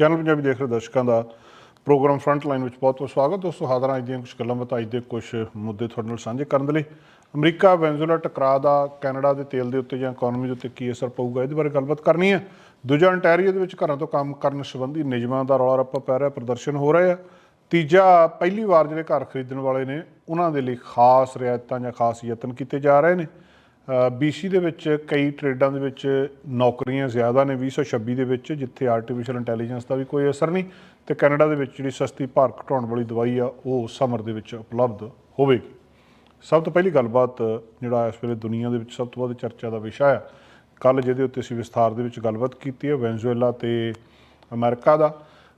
Channel Punjabi ਦੇਖ ਰਹੇ ਦਰਸ਼ਕਾਂ ਦਾ ਪ੍ਰੋਗਰਾਮ ਫਰੰਟ ਲਾਈਨ ਵਿੱਚ ਬਹੁਤ ਬਹੁਤ ਸਵਾਗਤ ਦੋਸਤੋ, ਹਾਜ਼ਰਾਂ ਅੱਜ ਦੀਆਂ ਕੁਝ ਗੱਲਾਂ ਬਾਤਾਂ ਅੱਜ ਦੇ ਕੁਝ ਮੁੱਦੇ ਤੁਹਾਡੇ ਨਾਲ ਸਾਂਝੇ ਕਰਨ ਦੇ ਲਈ। ਅਮਰੀਕਾ ਵੈਨਜ਼ੂਲਾ ਟਕਰਾਅ ਦਾ ਕੈਨੇਡਾ ਦੇ ਤੇਲ ਦੇ ਉੱਤੇ ਜਾਂ ਇਕਨੋਮੀ ਦੇ ਉੱਤੇ ਕੀ ਅਸਰ ਪਊਗਾ, ਇਹਦੇ ਬਾਰੇ ਗੱਲਬਾਤ ਕਰਨੀ ਹੈ। ਦੂਜਾ ਅੰਟੈਰੀਓ ਦੇ ਵਿੱਚ ਘਰਾਂ ਤੋਂ ਕੰਮ ਕਰਨ ਸੰਬੰਧੀ ਨਿਯਮਾਂ ਦਾ ਰੌਲਾ ਰੱਪਾ ਪੈ ਰਿਹਾ, ਪ੍ਰਦਰਸ਼ਨ ਹੋ ਰਿਹਾ ਆ ਤੀਜਾ, ਪਹਿਲੀ ਵਾਰ ਜਿਹੜੇ ਘਰ ਖਰੀਦਣ ਵਾਲੇ ਨੇ, ਉਹਨਾਂ ਦੇ ਲਈ ਖਾਸ ਰਿਆਇਤਾਂ ਜਾਂ ਖਾਸ ਯਤਨ ਕੀਤੇ ਜਾ ਰਹੇ ਨੇ। ਬੀਸੀ ਦੇ ਵਿੱਚ ਕਈ ਟ੍ਰੇਡਾਂ ਦੇ ਵਿੱਚ ਨੌਕਰੀਆਂ ਜ਼ਿਆਦਾ ਨੇ 2026 ਦੇ ਵਿੱਚ, ਜਿੱਥੇ ਆਰਟੀਫੀਸ਼ੀਅਲ ਇੰਟੈਲੀਜੈਂਸ ਦਾ ਵੀ ਕੋਈ ਅਸਰ ਨਹੀਂ ਤੇ ਕੈਨੇਡਾ ਦੇ ਵਿੱਚ ਜਿਹੜੀ ਸਸਤੀ ਭਾਰ ਘਟਾਉਣ ਵਾਲੀ ਦਵਾਈ ਆ, ਉਹ ਸਮਰ ਦੇ ਵਿੱਚ ਉਪਲਬਧ ਹੋਵੇਗੀ। ਸਭ ਤੋਂ ਪਹਿਲੀ ਗੱਲਬਾਤ ਜਿਹੜਾ ਇਸ ਵੇਲੇ ਦੁਨੀਆ ਦੇ ਵਿੱਚ ਸਭ ਤੋਂ ਵੱਧ ਚਰਚਾ ਦਾ ਵਿਸ਼ਾ ਆ ਕੱਲ ਜਿਹਦੇ ਉੱਤੇ ਅਸੀਂ ਵਿਸਥਾਰ ਦੇ ਵਿੱਚ ਗੱਲਬਾਤ ਕੀਤੀ ਹੈ ਵੈਨਜ਼ੂਏਲਾ ਤੇ ਅਮਰੀਕਾ ਦਾ।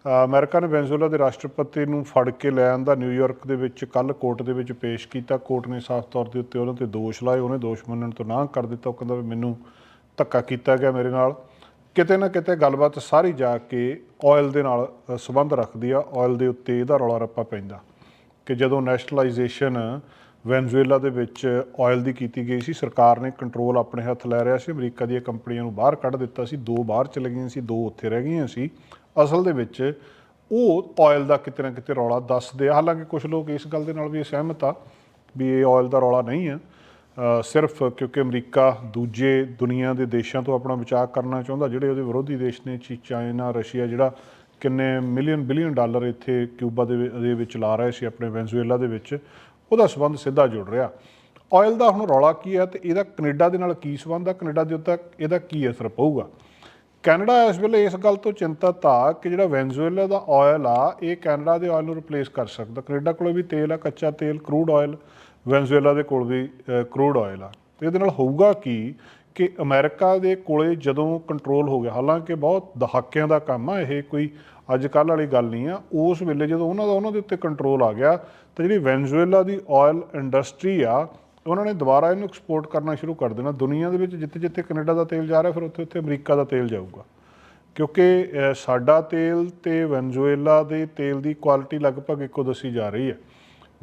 ਅਮਰੀਕਾ ਨੇ ਵੈਨਜ਼ੂਏਲਾ ਦੇ ਰਾਸ਼ਟਰਪਤੀ ਨੂੰ ਫੜ ਕੇ ਲੈ ਆਂਦਾ ਨਿਊਯਾਰਕ ਦੇ ਵਿੱਚ ਕੱਲ ਕੋਰਟ ਦੇ ਵਿੱਚ ਪੇਸ਼ ਕੀਤਾ। ਕੋਰਟ ਨੇ ਸਾਫ਼ ਤੌਰ ਦੇ ਉੱਤੇ ਉਹਨਾਂ ਤੇ ਦੋਸ਼ ਲਾਏ, ਉਹਨੇ ਦੋਸ਼ ਮੰਨਣ ਤੋਂ ਨਾ ਕਰ ਦਿੱਤਾ। ਉਹ ਕਹਿੰਦਾ ਵੀ ਮੈਨੂੰ ਧੱਕਾ ਕੀਤਾ ਗਿਆ ਮੇਰੇ ਨਾਲ। ਕਿਤੇ ਨਾ ਕਿਤੇ ਗੱਲਬਾਤ ਸਾਰੀ ਜਾ ਕੇ ਆਇਲ ਦੇ ਨਾਲ ਸੰਬੰਧ ਰੱਖਦੀ ਆ। ਆਇਲ ਦੇ ਉੱਤੇ ਇਹਦਾ ਰੌਲਾ ਰੱਪਾ ਪੈਂਦਾ ਕਿ ਜਦੋਂ ਨੈਸ਼ਨਲਾਈਜੇਸ਼ਨ ਵੈਨਜ਼ੂਏਲਾ ਦੇ ਵਿੱਚ ਆਇਲ ਦੀ ਕੀਤੀ ਗਈ ਸੀ, ਸਰਕਾਰ ਨੇ ਕੰਟਰੋਲ ਆਪਣੇ ਹੱਥ ਲੈ ਰਿਹਾ ਸੀ। ਅਮਰੀਕਾ ਦੀਆਂ ਕੰਪਨੀਆਂ ਨੂੰ ਬਾਹਰ ਕੱਢ ਦਿੱਤਾ ਸੀ। ਦੋ ਬਾਹਰ ਚਲੇ ਗਈਆਂ ਸੀ, ਦੋ ਉੱਥੇ ਰਹਿ ਗਈਆਂ ਸੀ। ਅਸਲ ਦੇ ਵਿੱਚ ਉਹ ਆਇਲ ਦਾ ਕਿਤੇ ਨਾ ਕਿਤੇ ਰੌਲਾ ਦੱਸਦੇ ਆ। ਹਾਲਾਂਕਿ ਕੁਝ ਲੋਕ ਇਸ ਗੱਲ ਦੇ ਨਾਲ ਵੀ ਸਹਿਮਤ ਆ ਵੀ ਇਹ ਆਇਲ ਦਾ ਰੌਲਾ ਨਹੀਂ ਆ। ਸਿਰਫ ਕਿਉਂਕਿ ਅਮਰੀਕਾ ਦੂਜੇ ਦੁਨੀਆ ਦੇ ਦੇਸ਼ਾਂ ਤੋਂ ਆਪਣਾ ਬਚਾਅ ਕਰਨਾ ਚਾਹੁੰਦਾ, ਜਿਹੜੇ ਉਹਦੇ ਵਿਰੋਧੀ ਦੇਸ਼ ਨੇ, ਚੀ, ਚਾਈਨਾ, ਰਸ਼ੀਆ, ਜਿਹੜਾ ਕਿੰਨੇ ਮਿਲੀਅਨ ਬਿਲੀਅਨ ਡਾਲਰ ਇੱਥੇ ਕਿਊਬਾ ਦੇ ਵਿ- ਦੇ ਵਿੱਚ ਲਾ ਰਹੇ ਸੀ ਆਪਣੇ ਵੈਨਜ਼ੂਏਲਾ ਦੇ ਵਿੱਚ, ਉਹਦਾ ਸਬੰਧ ਸਿੱਧਾ ਜੁੜ ਰਿਹਾ। ਆਇਲ ਦਾ ਹੁਣ ਰੌਲਾ ਕੀ ਹੈ ਤੇ ਇਹਦਾ ਕੈਨੇਡਾ ਦੇ ਨਾਲ ਕੀ ਸਬੰਧ ਆ? ਕੈਨੇਡਾ ਦੇ ਉੱਤੇ ਇਹਦਾ ਕੀ ਅਸਰ ਪਊਗਾ? ਕੈਨੇਡਾ ਇਸ ਵੇਲੇ ਇਸ ਗੱਲ ਤੋਂ ਚਿੰਤਤ ਆ ਕਿ ਜਿਹੜਾ ਵੈਨਜ਼ੂਏਲਾ ਦਾ ਆਇਲ ਆ, ਇਹ ਕੈਨੇਡਾ ਦੇ ਆਇਲ ਨੂੰ ਰਿਪਲੇਸ ਕਰ ਸਕਦਾ। ਕੈਨੇਡਾ ਕੋਲ ਵੀ ਤੇਲ ਆ, ਕੱਚਾ ਤੇਲ ਕਰੂਡ ਆਇਲ ਵੈਨਜ਼ੂਏਲਾ ਦੇ ਕੋਲ ਵੀ ਕਰੂਡ ਆਇਲ ਆ। ਤੇ ਇਹਦੇ ਨਾਲ ਹੋਊਗਾ ਕੀ ਕਿ ਅਮਰੀਕਾ ਦੇ ਕੋਲੇ ਜਦੋਂ ਕੰਟਰੋਲ ਹੋ ਗਿਆ, ਹਾਲਾਂਕਿ ਬਹੁਤ ਦਹਾਕਿਆਂ ਦਾ ਕੰਮ ਆ, ਇਹ ਕੋਈ ਅੱਜ ਕੱਲ੍ਹ ਵਾਲੀ ਗੱਲ ਨਹੀਂ ਆ, ਉਸ ਵੇਲੇ ਜਦੋਂ ਉਹਨਾਂ ਦਾ, ਉਹਨਾਂ ਦੇ ਉੱਤੇ ਕੰਟਰੋਲ ਆ ਗਿਆ, ਤਾਂ ਜਿਹੜੀ ਵੈਨਜ਼ੂਏਲਾ ਦੀ ਆਇਲ ਇੰਡਸਟਰੀ ਆ ਉਹਨਾਂ ਨੇ ਦੁਬਾਰਾ ਇਹਨੂੰ ਐਕਸਪੋਰਟ ਕਰਨਾ ਸ਼ੁਰੂ ਕਰ ਦੇਣਾ। ਦੁਨੀਆ ਦੇ ਵਿੱਚ ਜਿੱਥੇ ਜਿੱਥੇ ਕੈਨੇਡਾ ਦਾ ਤੇਲ ਜਾ ਰਿਹਾ, ਫਿਰ ਉੱਥੇ ਉੱਥੇ ਅਮਰੀਕਾ ਦਾ ਤੇਲ ਜਾਊਗਾ। ਕਿਉਂਕਿ ਸਾਡਾ ਤੇਲ ਤੇ ਵੈਨਜ਼ੂਏਲਾ ਦੇ ਤੇਲ ਦੀ ਕੁਆਲਿਟੀ ਲਗਭਗ ਇੱਕੋ ਦੱਸੀ ਜਾ ਰਹੀ ਹੈ।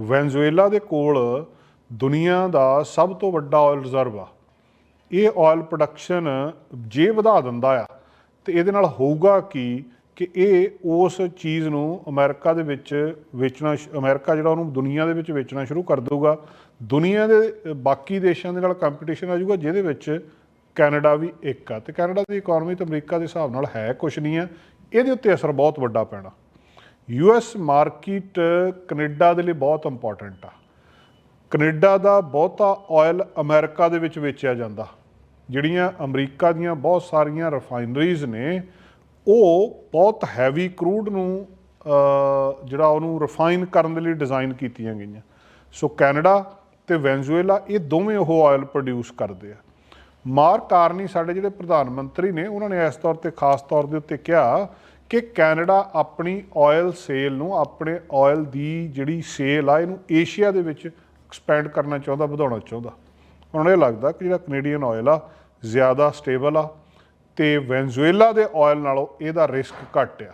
ਵੈਨਜ਼ੂਏਲਾ ਦੇ ਕੋਲ ਦੁਨੀਆ ਦਾ ਸਭ ਤੋਂ ਵੱਡਾ ਆਇਲ ਰਿਜ਼ਰਵ ਆ। ਇਹ ਆਇਲ ਪ੍ਰੋਡਕਸ਼ਨ ਜੇ ਵਧਾ ਦਿੰਦਾ ਆ, ਤੇ ਇਹਦੇ ਨਾਲ ਹੋਊਗਾ ਕੀ ਕਿ ਇਹ ਉਸ ਚੀਜ਼ ਨੂੰ ਅਮਰੀਕਾ ਦੇ ਵਿੱਚ ਵੇਚਣਾ ਸ਼- ਅਮਰੀਕਾ ਜਿਹੜਾ ਉਹਨੂੰ ਦੁਨੀਆ ਦੇ ਵਿੱਚ ਵੇਚਣਾ ਸ਼ੁਰੂ ਕਰ ਦੇਊਗਾ। ਦੁਨੀਆ ਦੇ ਬਾਕੀ ਦੇਸ਼ਾਂ ਦੇ ਨਾਲ ਕੰਪੀਟੀਸ਼ਨ ਆ ਜਾਊਗਾ, ਜਿਹਦੇ ਵਿੱਚ ਕੈਨੇਡਾ ਵੀ ਇੱਕ ਆ। ਤੇ ਕੈਨੇਡਾ ਦੀ ਇਕਨੋਮੀ ਤਾਂ ਅਮਰੀਕਾ ਦੇ ਹਿਸਾਬ ਨਾਲ ਹੈ, ਕੁਛ ਨਹੀਂ ਆ। ਇਹਦੇ ਉੱਤੇ ਅਸਰ ਬਹੁਤ ਵੱਡਾ ਪੈਣਾ। ਯੂਐਸ ਮਾਰਕੀਟ ਕੈਨੇਡਾ ਦੇ ਲਈ ਬਹੁਤ ਇੰਪੋਰਟੈਂਟ ਆ। ਕੈਨੇਡਾ ਦਾ ਬਹੁਤਾ ਆਇਲ ਅਮਰੀਕਾ ਦੇ ਵਿੱਚ ਵੇਚਿਆ ਜਾਂਦਾ। ਜਿਹੜੀਆਂ ਅਮਰੀਕਾ ਦੀਆਂ ਬਹੁਤ ਸਾਰੀਆਂ ਰਿਫਾਈਨਰੀਜ਼ ਨੇ, ਉਹ ਬਹੁਤ ਹੈਵੀ ਕਰੂਡ ਨੂੰ ਜਿਹੜਾ ਉਹਨੂੰ ਰਿਫਾਈਨ ਕਰਨ ਦੇ ਲਈ ਡਿਜ਼ਾਈਨ ਕੀਤੀਆਂ ਗਈਆਂ। ਸੋ ਕੈਨੇਡਾ ਤੇ ਵੈਨਜ਼ੂਏਲਾ, ਇਹ ਦੋਵੇਂ ਉਹ ਆਇਲ ਪ੍ਰੋਡਿਊਸ ਕਰਦੇ ਆ। ਮਾਰ ਕਾਰਨੀ ਸਾਡੇ ਜਿਹੜੇ ਪ੍ਰਧਾਨ ਮੰਤਰੀ ਨੇ, ਉਹਨਾਂ ਨੇ ਇਸ ਤੌਰ ਤੇ ਖਾਸ ਤੌਰ ਦੇ ਉੱਤੇ ਕਿਹਾ ਕਿ ਕੈਨੇਡਾ ਆਪਣੀ ਆਇਲ ਸੇਲ ਨੂੰ, ਆਪਣੇ ਆਇਲ ਦੀ ਜਿਹੜੀ ਸੇਲ ਆ, ਇਹਨੂੰ ਏਸ਼ੀਆ ਦੇ ਵਿੱਚ ਐਕਸਪੈਂਡ ਕਰਨਾ ਚਾਹੁੰਦਾ, ਵਧਾਉਣਾ ਚਾਹੁੰਦਾ। ਉਹਨਾਂ ਨੂੰ ਇਹ ਲੱਗਦਾ ਕਿ ਜਿਹੜਾ ਕੈਨੇਡੀਅਨ ਆਇਲ ਆ, ਜ਼ਿਆਦਾ ਸਟੇਬਲ ਆ ਤੇ ਵੈਨਜ਼ੂਏਲਾ ਦੇ ਆਇਲ ਨਾਲੋਂ ਇਹਦਾ ਰਿਸਕ ਘੱਟ ਆ।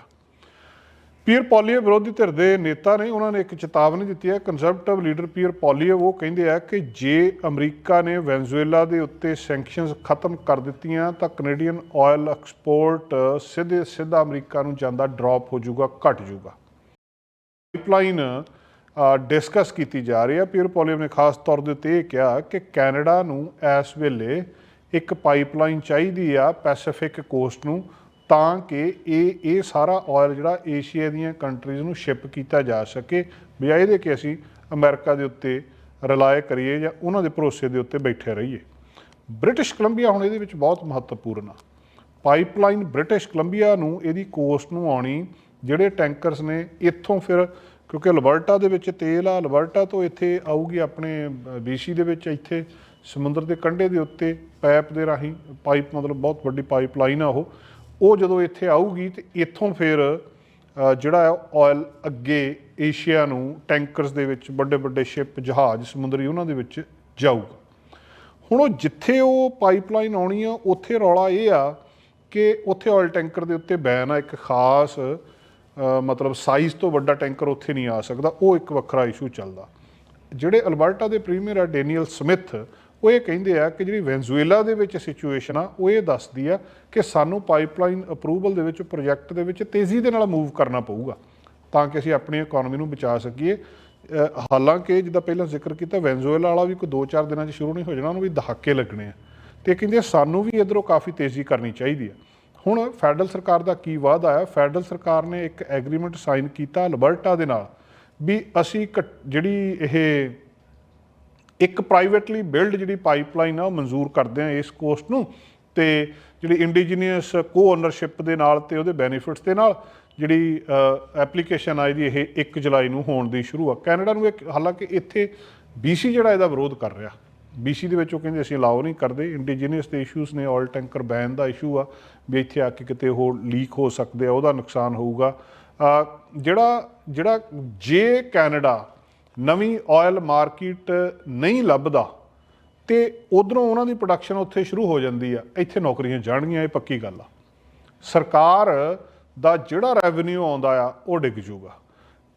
ਪੀਅਰ ਪੋਲੀਓ ਵਿਰੋਧੀ ਧਿਰ ਦੇ ਨੇਤਾ ਨੇ ਉਹਨਾਂ ਨੇ ਇੱਕ ਚੇਤਾਵਨੀ ਦਿੱਤੀ ਹੈ। ਕੰਜ਼ਰਵੇਟਿਵ ਲੀਡਰ ਪੀਅਰ ਪੋਲੀਓ ਉਹ ਕਹਿੰਦੇ ਆ ਕਿ ਜੇ ਅਮਰੀਕਾ ਨੇ ਵੈਨਜ਼ੂਏਲਾ ਦੇ ਉੱਤੇ ਸੈਂਕਸ਼ਨਸ ਖਤਮ ਕਰ ਦਿੱਤੀਆਂ, ਤਾਂ ਕੈਨੇਡੀਅਨ ਆਇਲ ਐਕਸਪੋਰਟ ਸਿੱਧੇ ਸਿੱਧਾ ਅਮਰੀਕਾ ਨੂੰ ਜਾਂਦਾ ਡ੍ਰੌਪ ਹੋ ਜਾਊਗਾ, ਘਟ ਜਾਊਗਾ। ਪਾਈਪਲਾਈਨ ਡਿਸਕਸ ਕੀਤੀ ਜਾ ਰਹੀ ਹੈ। ਪੀਅਰ ਪੋਲੀਓ ਨੇ ਖਾਸ ਤੌਰ ਦੇ ਉੱਤੇ ਇਹ ਕਿਹਾ ਕਿ ਕੈਨੇਡਾ ਨੂੰ ਇਸ ਵੇਲੇ ਇੱਕ ਪਾਈਪਲਾਈਨ ਚਾਹੀਦੀ ਆ ਪੈਸੀਫਿਕ ਕੋਸਟ ਨੂੰ। ਤਾਂ ਕਿ ਇਹ ਇਹ ਸਾਰਾ ਆਇਲ ਜਿਹੜਾ ਏਸ਼ੀਆ ਦੀਆਂ ਕੰਟਰੀਜ਼ ਨੂੰ ਸ਼ਿਪ ਕੀਤਾ ਜਾ ਸਕੇ, ਬਜਾਏ ਦੇ ਕਿ ਅਸੀਂ ਅਮਰੀਕਾ ਦੇ ਉੱਤੇ ਰਿਲਾਏ ਕਰੀਏ ਜਾਂ ਉਹਨਾਂ ਦੇ ਭਰੋਸੇ ਦੇ ਉੱਤੇ ਬੈਠੇ ਰਹੀਏ। ਬ੍ਰਿਟਿਸ਼ ਕੋਲੰਬੀਆ ਹੁਣ ਇਹਦੇ ਵਿੱਚ ਬਹੁਤ ਮਹੱਤਵਪੂਰਨ ਆ। ਪਾਈਪਲਾਈਨ ਬ੍ਰਿਟਿਸ਼ ਕੋਲੰਬੀਆ ਨੂੰ, ਇਹਦੀ ਕੋਸਟ ਨੂੰ ਆਉਣੀ, ਜਿਹੜੇ ਟੈਂਕਰਸ ਨੇ ਇੱਥੋਂ ਫਿਰ, ਕਿਉਂਕਿ ਲਬਰਟਾ ਦੇ ਵਿੱਚ ਤੇਲ ਆ ਲਬਰਟਾ ਤੋਂ ਇੱਥੇ ਆਊਗੀ ਆਪਣੇ ਬੀਸੀ ਦੇ ਵਿੱਚ ਇੱਥੇ, ਸਮੁੰਦਰ ਦੇ ਕੰਢੇ ਦੇ ਉੱਤੇ ਪਾਈਪ ਦੇ ਰਾਹੀਂ ਪਾਈਪ ਮਤਲਬ ਬਹੁਤ ਵੱਡੀ ਪਾਈਪਲਾਈਨ ਆ ਉਹ। ਉਹ ਜਦੋਂ ਇੱਥੇ ਆਊਗੀ ਤੇ ਇੱਥੋਂ ਫਿਰ ਅ, ਜਿਹੜਾ ਆਇਲ ਅੱਗੇ ਏਸ਼ੀਆ ਨੂੰ ਟੈਂਕਰਸ ਦੇ ਵਿੱਚ ਵੱਡੇ ਵੱਡੇ ਸ਼ਿਪ ਜਹਾਜ਼ ਸਮੁੰਦਰੀ ਉਹਨਾਂ ਦੇ ਵਿੱਚ ਜਾਊਗਾ। ਹੁਣ ਉਹ ਜਿੱਥੇ ਉਹ ਪਾਈਪਲਾਈਨ ਆਉਣੀ ਆ ਉੱਥੇ ਰੌਲਾ ਇਹ ਆ ਕਿ ਉੱਥੇ ਆਇਲ ਟੈਂਕਰ ਦੇ ਉੱਤੇ ਬੈਨ ਆ ਇੱਕ ਖਾਸ ਮਤਲਬ ਸਾਈਜ਼ ਤੋਂ ਵੱਡਾ ਟੈਂਕਰ ਉੱਥੇ ਨਹੀਂ ਆ ਸਕਦਾ ਉਹ ਇੱਕ ਵੱਖਰਾ ਇਸ਼ੂ ਚੱਲਦਾ। ਜਿਹੜੇ ਅਲਬਰਟਾ ਦੇ ਪ੍ਰੀਮੀਅਰ ਆ ਡੈਨੀਅਲ ਸਮਿਥ ਉਹ ਇਹ ਕਹਿੰਦੇ ਆ ਕਿ ਜਿਹੜੀ ਵੈਨਜ਼ੂਏਲਾ ਦੇ ਵਿੱਚ ਸਿਚੁਏਸ਼ਨ ਆ, ਉਹ ਇਹ ਦੱਸਦੀ ਆ ਕਿ ਸਾਨੂੰ ਪਾਈਪਲਾਈਨ ਅਪਰੂਵਲ ਦੇ ਵਿੱਚ, ਪ੍ਰੋਜੈਕਟ ਦੇ ਵਿੱਚ ਤੇਜ਼ੀ ਦੇ ਨਾਲ ਮੂਵ ਕਰਨਾ ਪਊਗਾ ਤਾਂ ਕਿ ਅਸੀਂ ਆਪਣੀ ਇਕਨੋਮੀ ਨੂੰ ਬਚਾ ਸਕੀਏ। ਹਾਲਾਂਕਿ ਜਿੱਦਾਂ ਪਹਿਲਾਂ ਜ਼ਿਕਰ ਕੀਤਾ, ਵੈਨਜ਼ੂਏਲਾ ਵਾਲਾ ਵੀ ਕੋਈ 2-4 ਦਿਨਾਂ 'ਚ ਸ਼ੁਰੂ ਨਹੀਂ ਹੋ ਜਾਣਾ, ਉਹਨੂੰ ਵੀ ਦਹਾਕੇ ਲੱਗਣੇ ਆ। ਤੇ ਕਹਿੰਦੇ ਸਾਨੂੰ ਵੀ ਇਧਰੋਂ ਕਾਫੀ ਤੇਜ਼ੀ ਕਰਨੀ ਚਾਹੀਦੀ ਆ। ਹੁਣ ਫੈਡਰਲ ਸਰਕਾਰ ਦਾ ਕੀ ਵਾਅਦਾ ਆ? ਫੈਡਰਲ ਸਰਕਾਰ ਨੇ ਇੱਕ ਐਗਰੀਮੈਂਟ ਸਾਈਨ ਕੀਤਾ ਅਲਬਰਟਾ ਦੇ ਨਾਲ ਵੀ ਅਸੀਂ ਘੱਟ- ਜਿਹੜੀ ਇਹ ਇੱਕ ਪ੍ਰਾਈਵੇਟਲੀ ਬਿਲਡ ਜਿਹੜੀ ਪਾਈਪਲਾਈਨ ਆ, ਉਹ ਮਨਜ਼ੂਰ ਕਰਦੇ ਆ ਇਸ ਕੋਸਟ ਨੂੰ ਤੇ ਜਿਹੜੀ ਇੰਡੀਜੀਨੀਅਸ ਕੋ ਓਨਰਸ਼ਿਪ ਦੇ ਨਾਲ ਤੇ ਉਹਦੇ ਬੈਨੀਫਿਟਸ ਦੇ ਨਾਲ ਜਿਹੜੀ ਐਪਲੀਕੇਸ਼ਨ ਆਈ ਦੀ ਇਹ 1 ਜੁਲਾਈ ਨੂੰ ਹੋਣ ਦੀ ਸ਼ੁਰੂ ਆ। ਕੈਨੇਡਾ ਨੂੰ ਇੱਕ, ਹਾਲਾਂਕਿ ਇੱਥੇ BC ਜਿਹੜਾ ਇਹਦਾ ਵਿਰੋਧ ਕਰ ਰਿਹਾ। BC ਦੇ ਵਿੱਚ ਉਹ ਕਹਿੰਦੇ ਅਸੀਂ ਅਲਾਉ ਨਹੀਂ ਕਰਦੇ ਇੰਡੀਜੀਨੀਅਸ ਦੇ ਇਸ਼ੂਸ ਨੇ ਆਲ ਟੈਂਕਰ ਬੈਨ ਦਾ ਇਸ਼ੂ ਆ, ਵੀ ਇੱਥੇ ਆ ਕੇ ਕਿਤੇ ਉਹ ਲੀਕ ਹੋ ਸਕਦੇ ਆ, ਉਹਦਾ ਨੁਕਸਾਨ ਹੋਊਗਾ। ਜਿਹੜਾ ਜਿਹੜਾ ਜੇ ਕੈਨੇਡਾ ਨਵੀਂ ਆਇਲ ਮਾਰਕੀਟ ਨਹੀਂ ਲੱਭਦਾ ਤੇ ਉਧਰੋਂ ਉਹਨਾਂ ਦੀ ਪ੍ਰੋਡਕਸ਼ਨ ਉੱਥੇ ਸ਼ੁਰੂ ਹੋ ਜਾਂਦੀ ਆ, ਇੱਥੇ ਨੌਕਰੀਆਂ ਜਾਣਗੀਆਂ, ਇਹ ਪੱਕੀ ਗੱਲ ਆ। ਸਰਕਾਰ ਦਾ ਜਿਹੜਾ ਰੈਵਨਿਊ ਆਉਂਦਾ ਆ, ਉਹ ਡਿੱਗ ਜੂਗਾ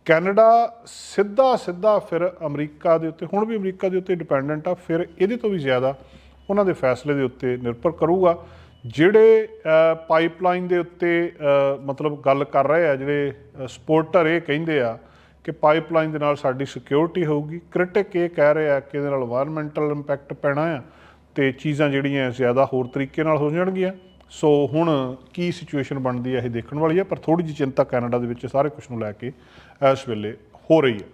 ਕੈਨੇਡਾ ਸਿੱਧਾ ਸਿੱਧਾ ਫਿਰ ਅਮਰੀਕਾ ਦੇ ਉੱਤੇ, ਹੁਣ ਵੀ ਅਮਰੀਕਾ ਦੇ ਉੱਤੇ ਡਿਪੈਂਡੈਂਟ ਆ, ਫਿਰ ਇਹਦੇ ਤੋਂ ਵੀ ਜ਼ਿਆਦਾ ਉਹਨਾਂ ਦੇ ਫੈਸਲੇ ਦੇ ਉੱਤੇ ਨਿਰਭਰ ਕਰੂਗਾ। ਜਿਹੜੇ ਪਾਈਪਲਾਈਨ ਦੇ ਉੱਤੇ ਮਤਲਬ ਗੱਲ ਕਰ ਰਹੇ ਆ, ਜਿਹੜੇ ਸਪੋਰਟਰ ਇਹ ਕਹਿੰਦੇ ਆ ਕਿ ਪਾਈਪਲਾਈਨ ਦੇ ਨਾਲ ਸਾਡੀ ਸਿਕਿਉਰਿਟੀ ਹੋਊਗੀ। ਕ੍ਰਿਟਿਕ ਇਹ ਕਹਿ ਰਹੇ ਆ ਕਿ ਇਹਦੇ ਨਾਲ এনवायरमेंटल ਇੰਪੈਕਟ ਪੈਣਾ ਆ ਤੇ ਚੀਜ਼ਾਂ ਜਿਹੜੀਆਂ ਜ਼ਿਆਦਾ ਹੋਰ ਤਰੀਕੇ ਨਾਲ ਹੋ ਜਾਣਗੀਆਂ। ਸੋ ਹੁਣ ਕੀ ਸਿਚੁਏਸ਼ਨ ਬਣਦੀ ਹੈ ਇਹ ਦੇਖਣ ਵਾਲੀ ਹੈ, ਪਰ ਥੋੜੀ ਜਿਹੀ ਚਿੰਤਾ ਕੈਨੇਡਾ ਦੇ ਵਿੱਚ ਸਾਰੇ ਕੁਝ ਨੂੰ ਲੈ ਕੇ ਇਸ ਵੇਲੇ ਹੋ ਰਹੀ ਹੈ।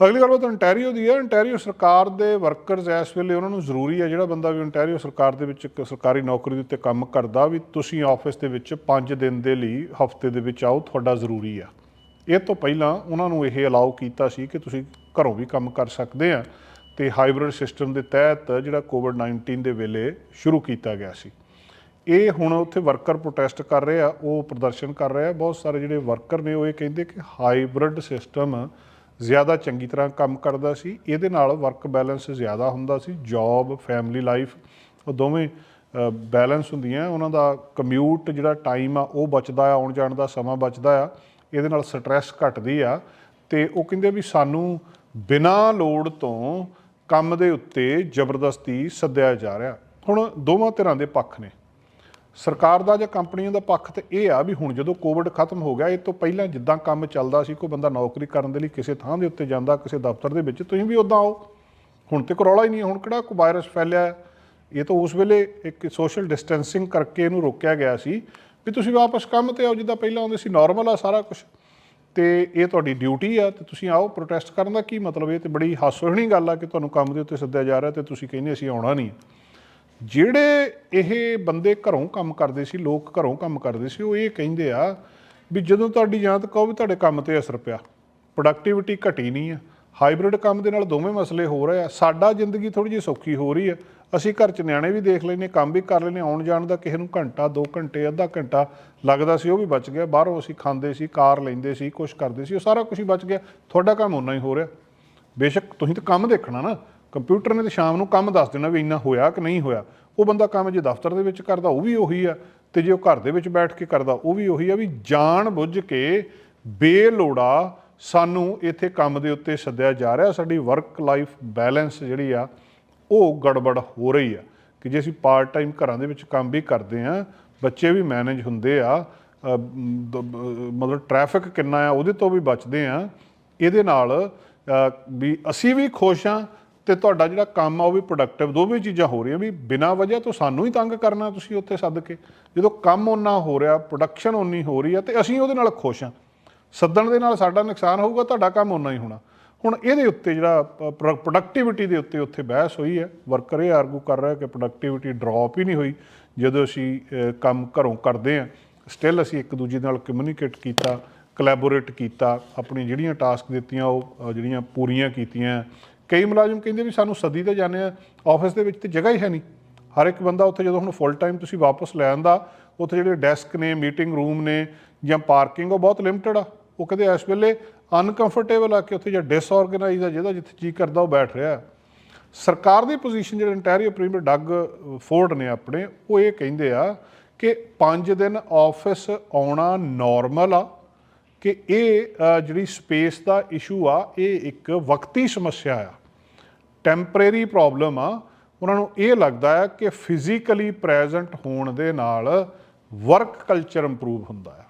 ਅਗਲੀ ਗੱਲ ਤਾਂ ਅੰਟਾਰੀਓ ਦੀ ਹੈ। ਅੰਟਾਰੀਓ ਸਰਕਾਰ ਦੇ ਵਰਕਰਸ ਇਸ ਵੇਲੇ ਉਹਨਾਂ ਨੂੰ ਜ਼ਰੂਰੀ ਹੈ ਜਿਹੜਾ ਬੰਦਾ ਵੀ ਅੰਟਾਰੀਓ ਸਰਕਾਰ ਦੇ ਵਿੱਚ ਇੱਕ ਸਰਕਾਰੀ ਨੌਕਰੀ ਦੇ ਉੱਤੇ ਕੰਮ ਕਰਦਾ ਵੀ, ਤੁਸੀਂ ਆਫਿਸ ਦੇ ਵਿੱਚ 5 ਦਿਨ ਦੇ ਲਈ ਹਫ਼ਤੇ ਦੇ ਵਿੱਚ ਆਓ, ਤੁਹਾਡਾ ਜ਼ਰੂਰੀ ਆ। ਇਹ ਤੋਂ ਪਹਿਲਾਂ ਉਹਨਾਂ ਨੂੰ ਇਹ ਅਲਾਉ ਕੀਤਾ ਸੀ ਕਿ ਤੁਸੀਂ ਘਰੋਂ ਵੀ ਕੰਮ ਕਰ ਸਕਦੇ ਆ ਤੇ ਹਾਈਬ੍ਰਿਡ ਸਿਸਟਮ ਦੇ ਤਹਿਤ ਜਿਹੜਾ ਕੋਵਿਡ-19 ਦੇ ਵੇਲੇ ਸ਼ੁਰੂ ਕੀਤਾ ਗਿਆ ਸੀ। ਇਹ ਹੁਣ ਉੱਥੇ ਵਰਕਰ ਪ੍ਰੋਟੈਸਟ ਕਰ ਰਹੇ ਆ, ਉਹ ਪ੍ਰਦਰਸ਼ਨ ਕਰ ਰਹੇ ਆ। ਬਹੁਤ ਸਾਰੇ ਜਿਹੜੇ ਵਰਕਰ ਨੇ ਉਹ ਇਹ ਕਹਿੰਦੇ ਕਿ ਹਾਈਬ੍ਰਿਡ ਸਿਸਟਮ ਜ਼ਿਆਦਾ ਚੰਗੀ ਤਰ੍ਹਾਂ ਕੰਮ ਕਰਦਾ ਸੀ। ਇਹਦੇ ਨਾਲ ਵਰਕ ਬੈਲੈਂਸ ਜ਼ਿਆਦਾ ਹੁੰਦਾ ਸੀ ਜੌਬ ਫੈਮਿਲੀ ਲਾਈਫ ਉਹ ਦੋਵੇਂ ਬੈਲੈਂਸ ਹੁੰਦੀਆਂ। ਉਹਨਾਂ ਦਾ ਕਮਿਊਟ ਜਿਹੜਾ ਟਾਈਮ ਆ, ਉਹ ਬਚਦਾ ਆ, ਆਉਣ ਜਾਣ ਦਾ ਸਮਾਂ ਬਚਦਾ ਆ। ਇਹਦੇ ਨਾਲ ਸਟ੍ਰੈਸ ਘਟਦੀ ਆ ਤੇ ਉਹ ਕਹਿੰਦੇ ਵੀ ਸਾਨੂੰ ਬਿਨਾਂ ਲੋੜ ਤੋਂ ਕੰਮ ਦੇ ਉੱਤੇ ਜ਼ਬਰਦਸਤੀ ਸੱਦਿਆ ਜਾ ਰਿਹਾ। ਹੁਣ ਦੋਵਾਂ ਤਰ੍ਹਾਂ ਦੇ ਪੱਖ ਨੇ। ਸਰਕਾਰ ਦਾ ਜਾਂ ਕੰਪਨੀਆਂ ਦਾ ਪੱਖ ਤੇ ਇਹ ਆ ਵੀ ਹੁਣ ਜਦੋਂ ਕੋਵਿਡ ਖਤਮ ਹੋ ਗਿਆ ਇਹ ਤੋਂ ਪਹਿਲਾਂ ਜਿੱਦਾਂ ਕੰਮ ਚੱਲਦਾ ਸੀ ਕੋਈ ਬੰਦਾ ਨੌਕਰੀ ਕਰਨ ਦੇ ਲਈ ਕਿਸੇ ਥਾਂ ਦੇ ਉੱਤੇ ਜਾਂਦਾ ਕਿਸੇ ਦਫ਼ਤਰ ਦੇ ਵਿੱਚ ਤੁਸੀਂ ਵੀ ਉਦਾਂ ਆਓ। ਹੁਣ ਤੇ ਕਰੋਲਾ ਹੀ ਨਹੀਂ ਹੈ, ਹੁਣ ਕਿਹੜਾ ਕੋਈ ਵਾਇਰਸ ਫੈਲਿਆ? ਇਹ ਤਾਂ ਉਸ ਵੇਲੇ ਇੱਕ ਸੋਸ਼ਲ ਡਿਸਟੈਂਸਿੰਗ ਕਰਕੇ ਇਹਨੂੰ ਰੋਕਿਆ ਗਿਆ ਸੀ ਵੀ ਤੁਸੀਂ ਵਾਪਸ ਕੰਮ ਤੇ ਆਓ, ਜਿੱਦਾਂ ਪਹਿਲਾਂ ਆਉਂਦੇ ਸੀ ਨਾਰਮਲ ਆ ਸਾਰਾ ਕੁਝ ਤੇ ਇਹ ਤੁਹਾਡੀ ਡਿਊਟੀ ਆ, ਤੇ ਤੁਸੀਂ ਆਓ ਪ੍ਰੋਟੈਸਟ ਕਰਨ ਦਾ ਕੀ ਮਤਲਬ? ਇਹ ਤੇ ਬੜੀ ਹਾਸੋਹੀਣੀ ਗੱਲ ਆ ਕਿ ਤੁਹਾਨੂੰ ਕੰਮ ਦੇ ਉੱਤੇ ਸੱਦਿਆ ਜਾ ਰਿਹਾ ਤੇ ਤੁਸੀਂ ਕਹਿੰਦੇ ਅਸੀਂ ਆਉਣਾ ਨਹੀਂ। ਜਿਹੜੇ ਇਹ ਬੰਦੇ ਘਰੋਂ ਕੰਮ ਕਰਦੇ ਸੀ, ਲੋਕ ਘਰੋਂ ਕੰਮ ਕਰਦੇ ਸੀ, ਉਹ ਇਹ ਕਹਿੰਦੇ ਆ ਵੀ ਜਦੋਂ ਤੁਹਾਡੀ ਜਾਂ ਤਾਂ ਕਹੋ ਵੀ ਤੁਹਾਡੇ ਕੰਮ ਤੇ ਅਸਰ ਪਿਆ। ਪ੍ਰੋਡਕਟਿਵਿਟੀ ਘਟੀ ਨਹੀਂ ਆ। ਹਾਈਬ੍ਰਿਡ ਕੰਮ ਦੇ ਨਾਲ ਦੋਵੇਂ ਮਸਲੇ ਹੋ ਰਹੇ ਆ। ਸਾਡਾ ਜ਼ਿੰਦਗੀ ਥੋੜੀ ਜਿਹੀ ਸੌਖੀ ਹੋ ਰਹੀ ਆ। ਅਸੀਂ ਘਰ ਚ ਨਿਆਣੇ ਵੀ ਦੇਖ ਲੈਨੇ ਕੰਮ ਵੀ ਕਰ ਲੈਨੇ ਆਉਣ ਜਾਣ ਦਾ ਕਿਸੇ ਨੂੰ ਘੰਟਾ 2 ਘੰਟੇ, ਅੱਧਾ ਘੰਟਾ ਲੱਗਦਾ ਸੀ, ਉਹ ਵੀ ਬਚ ਗਿਆ। ਬਾਹਰੋਂ ਅਸੀਂ ਖਾਂਦੇ ਸੀ, ਕਾਰ ਲੈਂਦੇ ਸੀ ਕੁਝ ਕਰਦੇ ਸੀ, ਉਹ ਸਾਰਾ ਕੁਝ ਹੀ ਬਚ ਗਿਆ। ਤੁਹਾਡਾ ਕੰਮ ਓਨਾ ਹੀ ਹੋ ਰਿਹਾ। ਬੇਸ਼ੱਕ ਤੁਸੀਂ ਤਾਂ ਕੰਮ ਦੇਖਣਾ ਨਾ, ਕੰਪਿਊਟਰ ਨੇ ਤਾਂ ਸ਼ਾਮ ਨੂੰ ਕੰਮ ਦੱਸ ਦੇਣਾ ਵੀ ਇੰਨਾ ਹੋਇਆ ਕਿ ਨਹੀਂ ਹੋਇਆ। ਉਹ ਬੰਦਾ ਕੰਮ ਜੇ ਦਫ਼ਤਰ ਦੇ ਵਿੱਚ ਕਰਦਾ, ਉਹ ਵੀ ਉਹੀ ਆ, ਤੇ ਜੇ ਉਹ ਘਰ ਦੇ ਵਿੱਚ ਬੈਠ ਕੇ ਕਰਦਾ, ਉਹ ਵੀ ਉਹੀ ਆ ਵੀ ਜਾਣ ਬੁੱਝ ਕੇ ਬੇਲੋੜਾ ਸਾਨੂੰ ਇੱਥੇ ਕੰਮ ਦੇ ਉੱਤੇ ਸੱਦਿਆ ਜਾ ਰਿਹਾ। ਸਾਡੀ ਵਰਕ ਲਾਈਫ ਬੈਲੈਂਸ ਜਿਹੜੀ ਆ ਉਹ ਗੜਬੜ ਹੋ ਰਹੀ ਆ ਕਿ ਜੇ ਅਸੀਂ ਪਾਰਟ ਟਾਈਮ ਘਰਾਂ ਦੇ ਵਿੱਚ ਕੰਮ ਵੀ ਕਰਦੇ ਆ ਬੱਚੇ ਵੀ ਮੈਨੇਜ ਹੁੰਦੇ ਆ ਮਤਲਬ ਟ੍ਰੈਫਿਕ ਕਿੰਨਾ ਆ ਉਹਦੇ ਤੋਂ ਵੀ ਬਚਦੇ ਆ, ਇਹਦੇ ਨਾਲ ਵੀ ਅਸੀਂ ਵੀ ਖੁਸ਼ ਆ ਤੇ ਤੁਹਾਡਾ ਜਿਹੜਾ ਕੰਮ ਆ ਉਹ ਵੀ ਪ੍ਰੋਡਕਟਿਵ ਦੋਵੇਂ ਚੀਜ਼ਾਂ ਹੋ ਰਹੀਆਂ ਵੀ ਬਿਨਾਂ ਵਜ੍ਹਾ ਤੋਂ ਸਾਨੂੰ ਹੀ ਤੰਗ ਕਰਨਾ ਤੁਸੀਂ ਉੱਥੇ ਸੱਦ ਕੇ। ਜਦੋਂ ਕੰਮ ਉਹਨਾਂ ਹੋ ਰਿਹਾ ਪ੍ਰੋਡਕਸ਼ਨ ਉਨੀ ਹੋ ਰਹੀ ਆ ਤੇ ਅਸੀਂ ਉਹਦੇ ਨਾਲ ਖੁਸ਼ ਆ ਸੱਦਣ ਦੇ ਨਾਲ ਸਾਡਾ ਨੁਕਸਾਨ ਹੋਊਗਾ, ਤੁਹਾਡਾ ਕੰਮ ਉਨਾ ਹੀ ਹੋਣਾ। ਹੁਣ ਇਹਦੇ ਉੱਤੇ ਜਿਹੜਾ ਪ੍ਰੋਡਕਟਿਵਿਟੀ ਦੇ ਉੱਤੇ ਉੱਥੇ ਬਹਿਸ ਹੋਈ ਹੈ। ਵਰਕਰ ਇਹ ਆਰਗੂ ਕਰ ਰਿਹਾ ਕਿ ਪ੍ਰੋਡਕਟਿਵਿਟੀ ਡ੍ਰੌਪ ਹੀ ਨਹੀਂ ਹੋਈ। ਜਦੋਂ ਅਸੀਂ ਕੰਮ ਘਰੋਂ ਕਰਦੇ ਆ ਸਟਿਲ ਅਸੀਂ ਇੱਕ ਦੂਜੇ ਨਾਲ ਕਮਿਊਨੀਕੇਟ ਕੀਤਾ ਕੋਲੈਬੋਰੇਟ ਕੀਤਾ, ਆਪਣੀ ਜਿਹੜੀਆਂ ਟਾਸਕ ਦਿੱਤੀਆਂ, ਉਹ ਜਿਹੜੀਆਂ ਪੂਰੀਆਂ ਕੀਤੀਆਂ। ਕਈ ਮੁਲਾਜ਼ਮ ਕਹਿੰਦੇ ਵੀ ਸਾਨੂੰ ਸਦੀ ਤੇ ਜਾਂਦੇ ਆ ਆਫਿਸ ਦੇ ਵਿੱਚ ਤੇ ਜਗ੍ਹਾ ਹੀ ਹੈ ਨਹੀਂ। ਹਰ ਇੱਕ ਬੰਦਾ ਉੱਥੇ ਜਦੋਂ ਹੁਣ ਫੁੱਲ ਟਾਈਮ ਤੁਸੀਂ ਵਾਪਸ ਲੈ ਆਂਦਾ ਉੱਥੇ ਜਿਹੜੇ ਡੈਸਕ ਨੇ ਮੀਟਿੰਗ ਰੂਮ ਨੇ ਜਾਂ ਪਾਰਕਿੰਗ ਉਹ ਬਹੁਤ ਲਿਮਟਿਡ ਆ। ਉਹ ਕਹਿੰਦੇ ਇਸ ਵੇਲੇ ਅਨਕੰਫਰਟੇਬਲ ਆ ਕਿ ਉੱਥੇ ਜਾਂ ਡਿਸਆਰਗੇਨਾਈਜ਼ ਆ, ਜਿਹਦਾ ਜਿੱਥੇ ਜੀ ਕਰਦਾ, ਉਹ ਬੈਠ ਰਿਹਾ। ਸਰਕਾਰ ਦੀ ਪੋਜੀਸ਼ਨ ਜਿਹੜੇ ਇੰਟੈਰੀਅਰ ਪ੍ਰੀਮੀਅਰ ਡੱਗ ਫੋਰਡ ਨੇ ਆਪਣੇ, ਉਹ ਇਹ ਕਹਿੰਦੇ ਆ ਕਿ 5 ਦਿਨ ਆਫਿਸ ਆਉਣਾ ਨਾਰਮਲ ਆ, ਕਿ ਇਹ ਜਿਹੜੀ ਸਪੇਸ ਦਾ ਇਸ਼ੂ ਆ, ਇਹ ਇੱਕ ਵਕਤੀ ਸਮੱਸਿਆ ਆ। ਟੈਂਪਰੇਰੀ ਪ੍ਰੋਬਲਮ ਆ। ਉਹਨਾਂ ਨੂੰ ਇਹ ਲੱਗਦਾ ਹੈ ਕਿ ਫਿਜ਼ੀਕਲੀ ਪ੍ਰੈਜ਼ੈਂਟ ਹੋਣ ਦੇ ਨਾਲ ਵਰਕ ਕਲਚਰ ਇੰਪਰੂਵ ਹੁੰਦਾ ਹੈ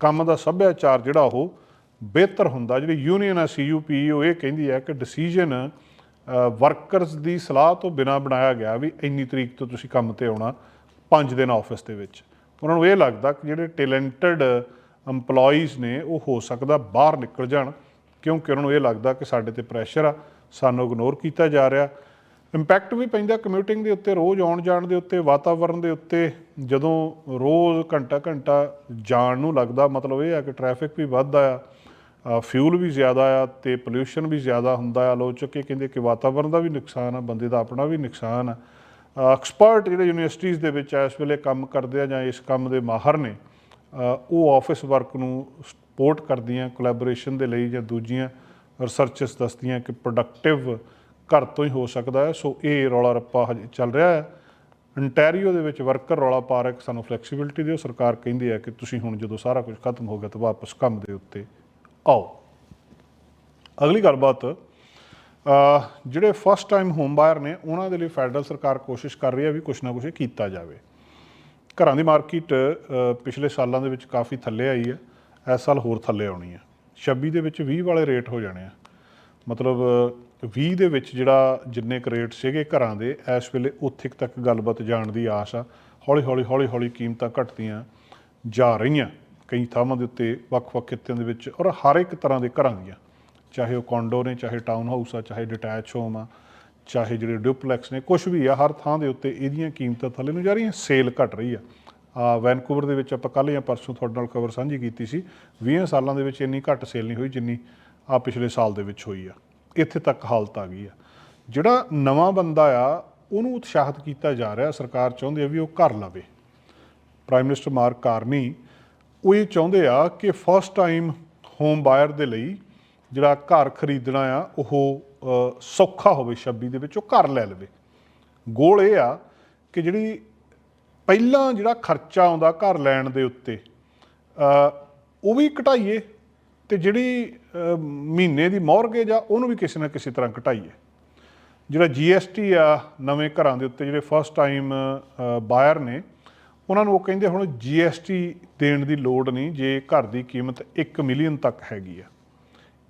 ਕੰਮ ਦਾ ਸੱਭਿਆਚਾਰ ਜਿਹੜਾ ਉਹ ਬਿਹਤਰ ਹੁੰਦਾ। ਜਿਹੜੀ ਯੂਨੀਅਨ ਆ ਸੀਯੂਪੀਓ ਇਹ ਕਹਿੰਦੀ ਹੈ ਕਿ ਡਿਸੀਜਨ ਵਰਕਰਸ ਦੀ ਸਲਾਹ ਤੋਂ ਬਿਨਾ ਬਣਾਇਆ ਗਿਆ ਵੀ ਇੰਨੀ ਤਰੀਕ ਤੋਂ ਤੁਸੀਂ ਕੰਮ ਤੇ ਆਉਣਾ 5 ਦਿਨ ਆਫਿਸ ਦੇ ਵਿੱਚ। ਉਹਨਾਂ ਨੂੰ ਇਹ ਲੱਗਦਾ ਕਿ ਜਿਹੜੇ ਟੈਲੈਂਟਡ EMPLOYEES ਨੇ, ਉਹ ਹੋ ਸਕਦਾ ਬਾਹਰ ਨਿਕਲ ਜਾਣ, ਕਿਉਂਕਿ ਉਹਨਾਂ ਨੂੰ ਇਹ ਲੱਗਦਾ ਕਿ ਸਾਡੇ ਤੇ ਪ੍ਰੈਸ਼ਰ ਆ, ਸਾਨੂੰ ਇਗਨੋਰ ਕੀਤਾ ਜਾ ਰਿਹਾ। ਇੰਪੈਕਟ ਵੀ ਪੈਂਦਾ ਕਮਿਊਟਿੰਗ ਦੇ ਉੱਤੇ, ਰੋਜ਼ ਆਉਣ ਜਾਣ ਦੇ ਉੱਤੇ ਵਾਤਾਵਰਣ ਦੇ ਉੱਤੇ। ਜਦੋਂ ਰੋਜ਼ ਘੰਟਾ ਘੰਟਾ ਜਾਣ ਨੂੰ ਲੱਗਦਾ, ਮਤਲਬ ਇਹ ਆ ਕਿ ਟ੍ਰੈਫਿਕ ਵੀ ਵੱਧਦਾ ਆ। ਫਿਊਲ ਵੀ ਜ਼ਿਆਦਾ ਆ ਤੇ ਪੋਲਿਊਸ਼ਨ ਵੀ ਜ਼ਿਆਦਾ ਹੁੰਦਾ ਆ। ਆਲੋਚਕ ਇਹ ਕਹਿੰਦੇ ਕਿ ਵਾਤਾਵਰਣ ਦਾ ਵੀ ਨੁਕਸਾਨ ਆ, ਬੰਦੇ ਦਾ ਆਪਣਾ ਵੀ ਨੁਕਸਾਨ ਆ। ਐਕਸਪਰਟ ਜਿਹੜੇ ਯੂਨੀਵਰਸਿਟੀਜ਼ ਦੇ ਵਿੱਚ ਇਸ ਵੇਲੇ ਕੰਮ ਕਰਦੇ ਆ ਜਾਂ ਇਸ ਕੰਮ ਦੇ ਮਾਹਰ ਨੇ ਉਹ ਆਫਿਸ ਵਰਕ ਨੂੰ ਸਪੋਰਟ ਕਰਦੀਆਂ ਕੋਲੈਬੋਰੇਸ਼ਨ ਦੇ ਲਈ ਜਾਂ ਦੂਜੀਆਂ ਰਿਸਰਚਸ ਦੱਸਦੀਆਂ ਕਿ ਪ੍ਰੋਡਕਟਿਵ ਘਰ ਤੋਂ ਹੀ ਹੋ ਸਕਦਾ ਹੈ। ਸੋ ਇਹ ਰੌਲਾ ਰੱਪਾ ਹਜੇ ਚੱਲ ਰਿਹਾ ਹੈ। ਅੰਟੈਰੀਓ ਦੇ ਵਿੱਚ ਵਰਕਰ ਰੌਲਾ ਪਾ ਰਿਹਾ ਕਿ ਸਾਨੂੰ ਫਲੈਕਸੀਬਿਲਟੀ ਦਿਓ। ਸਰਕਾਰ ਕਹਿੰਦੀ ਹੈ ਕਿ ਤੁਸੀਂ ਹੁਣ ਜਦੋਂ ਸਾਰਾ ਕੁਝ ਖਤਮ ਹੋ ਗਿਆ ਤਾਂ ਵਾਪਸ ਕੰਮ ਦੇ ਉੱਤੇ ਆਓ। ਅਗਲੀ ਗੱਲਬਾਤ ਜਿਹੜੇ ਫਸਟ ਟਾਈਮ ਹੋਮ ਬਾਇਰ ਨੇ ਉਹਨਾਂ ਦੇ ਲਈ ਫੈਡਰਲ ਸਰਕਾਰ ਕੋਸ਼ਿਸ਼ ਕਰ ਰਹੀ ਹੈ ਵੀ ਕੁਝ ਨਾ ਕੁਝ ਕੀਤਾ ਜਾਵੇ। ਘਰਾਂ ਦੀ ਮਾਰਕੀਟ ਪਿਛਲੇ ਸਾਲਾਂ ਦੇ ਵਿੱਚ ਕਾਫੀ ਥੱਲੇ ਆਈ ਹੈ। ਇਸ ਸਾਲ ਹੋਰ ਥੱਲੇ ਆਉਣੀ ਹੈ। 26 ਦੇ ਵਿੱਚ 20 ਵਾਲੇ ਰੇਟ ਹੋ ਜਾਣੇ ਆ। ਮਤਲਬ ਅ, 20 ਦੇ ਵਿੱਚ ਜਿਹੜਾ ਜਿੰਨੇ ਕੁ ਰੇਟ ਸੀਗੇ ਘਰਾਂ ਦੇ ਇਸ ਵੇਲੇ ਉੱਥੇ ਕੁ ਤੱਕ ਗੱਲਬਾਤ ਜਾਣ ਦੀ ਆਸ ਆ। ਹੌਲੀ ਹੌਲੀ ਹੌਲੀ ਹੌਲੀ ਕੀਮਤਾਂ ਘਟਦੀਆਂ ਜਾ ਰਹੀਆਂ। ਕਈ ਥਾਵਾਂ ਦੇ ਉੱਤੇ ਵੱਖ-ਵੱਖ ਖਿੱਤਿਆਂ ਦੇ ਵਿੱਚ ਔਰ ਹਰ ਇੱਕ ਤਰ੍ਹਾਂ ਦੇ ਘਰਾਂ ਦੀਆਂ। ਚਾਹੇ ਉਹ ਕੌਂਡੋ ਨੇ, ਚਾਹੇ ਟਾਊਨ ਹਾਊਸ ਆ, ਚਾਹੇ ਡਿਟੈਚ ਹੋਮ ਆ, ਚਾਹੇ ਜਿਹੜੇ ਡਿਊਪਲੈਕਸ ਨੇ ਕੁਝ ਵੀ ਆ, ਹਰ ਥਾਂ ਦੇ ਉੱਤੇ ਇਹਦੀਆਂ ਕੀਮਤਾਂ ਥੱਲੇ ਨੂੰ ਜਾ ਰਹੀਆਂ ਸੇਲ ਘਟ ਰਹੀ ਆ। ਆ ਵੈਨਕੂਵਰ ਦੇ ਵਿੱਚ ਆਪਾਂ ਕੱਲ੍ਹ ਜਾਂ ਪਰਸੋਂ ਤੁਹਾਡੇ ਨਾਲ ਖਬਰ ਸਾਂਝੀ ਕੀਤੀ ਸੀ 20 ਸਾਲਾਂ ਦੇ ਵਿੱਚ ਇੰਨੀ ਘੱਟ ਸੇਲ ਨਹੀਂ ਹੋਈ ਜਿੰਨੀ ਆ ਪਿਛਲੇ ਸਾਲ ਦੇ ਵਿੱਚ ਹੋਈ ਆ। ਇੱਥੇ ਤੱਕ ਹਾਲਤ ਆ ਗਈ ਆ। ਜਿਹੜਾ ਨਵਾਂ ਬੰਦਾ ਆ, ਉਹਨੂੰ ਉਤਸ਼ਾਹਿਤ ਕੀਤਾ ਜਾ ਰਿਹਾ, ਸਰਕਾਰ ਚਾਹੁੰਦੀ ਆ ਵੀ ਉਹ ਘਰ ਲਵੇ। ਪ੍ਰਾਈਮ ਮਿਨਿਸਟਰ ਮਾਰਕ ਕਾਰਨੀ ਉਹ ਇਹ ਚਾਹੁੰਦੇ ਆ ਕਿ ਫਸਟ ਟਾਈਮ ਹੋਮ ਬਾਇਰ ਦੇ ਲਈ ਜਿਹੜਾ ਘਰ ਖਰੀਦਣਾ ਆ, ਉਹ ਸੌਖਾ ਹੋਵੇ 26 ਦੇ ਵਿੱਚ, ਉਹ ਘਰ ਲੈ ਲਵੇ। ਗੋਲ ਇਹ ਆ ਕਿ ਜਿਹੜੀ ਪਹਿਲਾਂ ਜਿਹੜਾ ਖਰਚਾ ਆਉਂਦਾ ਘਰ ਲੈਣ ਦੇ ਉੱਤੇ ਉਹ ਵੀ ਘਟਾਈਏ ਤੇ ਜਿਹੜੀ ਮਹੀਨੇ ਦੀ ਮੌਰਗੇਜ ਆ, ਉਹਨੂੰ ਵੀ ਕਿਸੇ ਨਾ ਕਿਸੇ ਤਰ੍ਹਾਂ ਘਟਾਈਏ। ਜਿਹੜਾ GST ਆ, ਨਵੇਂ ਘਰਾਂ ਦੇ ਉੱਤੇ ਜਿਹੜੇ ਫਸਟ ਟਾਈਮ ਬਾਇਰ ਨੇ ਉਹਨਾਂ ਨੂੰ ਉਹ ਕਹਿੰਦੇ ਹੁਣ GST ਦੇਣ ਦੀ ਲੋੜ ਨਹੀਂ, ਜੇ ਘਰ ਦੀ ਕੀਮਤ 1 ਮਿਲੀਅਨ ਤੱਕ ਹੈਗੀ ਆ।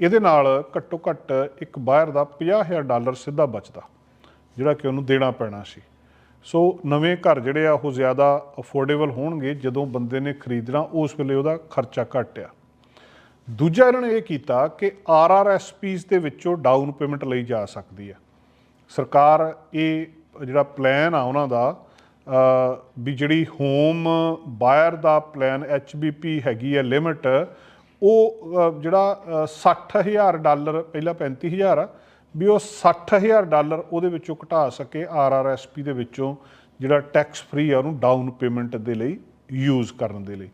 ਇਹਦੇ ਨਾਲ ਘੱਟੋ ਘੱਟ ਇੱਕ ਬਾਹਰ ਦਾ 50000 ਡਾਲਰ ਸਿੱਧਾ ਬਚਦਾ, ਜਿਹੜਾ ਕਿ ਉਹਨੂੰ ਦੇਣਾ ਪੈਣਾ ਸੀ। ਸੋ ਨਵੇਂ ਘਰ ਜਿਹੜੇ ਆ, ਉਹ ਜ਼ਿਆਦਾ ਅਫੋਰਡੇਬਲ ਹੋਣਗੇ ਜਦੋਂ ਬੰਦੇ ਨੇ ਖਰੀਦਣਾ, ਉਸ ਵੇਲੇ ਉਹਦਾ ਖਰਚਾ ਘੱਟ ਆ ਦੂਜਾ ਇਹਨਾਂ ਨੇ ਇਹ ਕੀਤਾ ਕਿ ਆਰਆਰਐਸਪੀਸ ਦੇ ਵਿੱਚੋਂ ਡਾਊਨ ਪੇਮੈਂਟ ਲਈ ਜਾ ਸਕਦੀ ਹੈ ਸਰਕਾਰ ਇਹ ਜਿਹੜਾ ਪਲਾਨ ਆ ਉਹਨਾਂ ਦਾ ਵੀ ਜਿਹੜੀ ਹੋਮ ਬਾਇਰ ਦਾ ਪਲਾਨ ਐਚਬੀਪੀ ਹੈਗੀ ਹੈ ਲਿਮਿਟ ਉਹ ਜਿਹੜਾ ਅ, 60000 ਡਾਲਰ ਪਹਿਲਾਂ 35000 ਆ ਵੀ ਉਹ 60000 ਡਾਲਰ ਉਹਦੇ ਵਿੱਚੋਂ ਘਟਾ ਸਕੇ ਆਰਆਰਐਸਪੀ ਦੇ ਵਿੱਚੋਂ ਜਿਹੜਾ ਟੈਕਸ ਫ੍ਰੀ ਆ ਉਹਨੂੰ ਡਾਊਨ ਪੇਮੈਂਟ ਦੇ ਲਈ ਯੂਜ਼ ਕਰਨ ਦੇ ਲਈ।